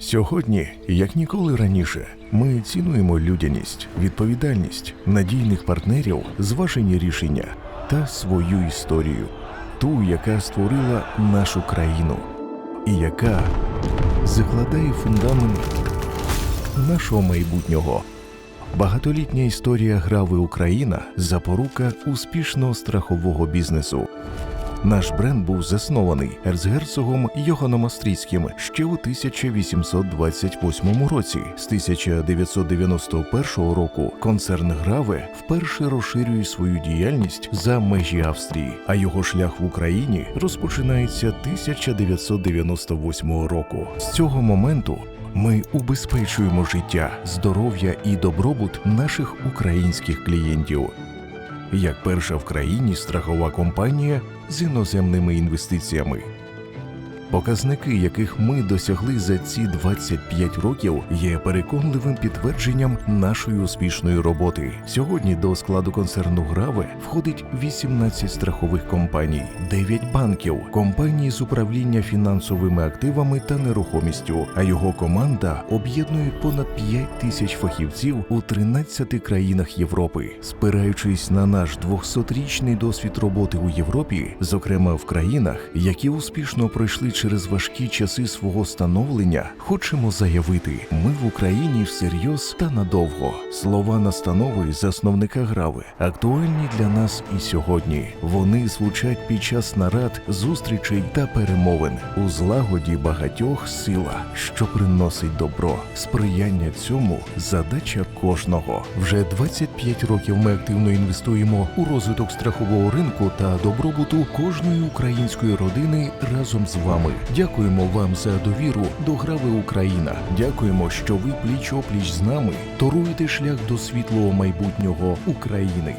Сьогодні, як ніколи раніше, ми цінуємо людяність, відповідальність, надійних партнерів, зважені рішення та свою історію, ту, яка створила нашу країну, і яка закладає фундамент нашого майбутнього. Багатолітня історія грави Україна запорука успішного страхового бізнесу. Наш бренд був заснований ерцгерцогом Йоганом Австрійським ще у 1828 році. З 1991 року концерн Граве вперше розширює свою діяльність за межі Австрії, а його шлях в Україні розпочинається 1998 року. З цього моменту ми убезпечуємо життя, здоров'я і добробут наших українських клієнтів як перша в країні страхова компанія з іноземними інвестиціями. Показники, яких ми досягли за ці 25 років, є переконливим підтвердженням нашої успішної роботи. Сьогодні до складу концерну Граве входить 18 страхових компаній, 9 банків, компанії з управління фінансовими активами та нерухомістю. А його команда об'єднує понад 5 тисяч фахівців у 13 країнах Європи, спираючись на наш 200-річний досвід роботи у Європі, зокрема в країнах, які успішно пройшли через важкі часи свого становлення, хочемо заявити: ми в Україні всерйоз та надовго. Слова настанови засновника грави актуальні для нас і сьогодні. Вони звучать під час нарад, зустрічей та перемовин у злагоді багатьох сила, що приносить добро. Сприяння цьому задача кожного. Вже 25 років ми активно інвестуємо у розвиток страхового ринку та добробуту кожної української родини разом з вами. Дякуємо вам за довіру до Грави Україна. Дякуємо, що ви пліч опліч з нами торуєте шлях до світлого майбутнього України.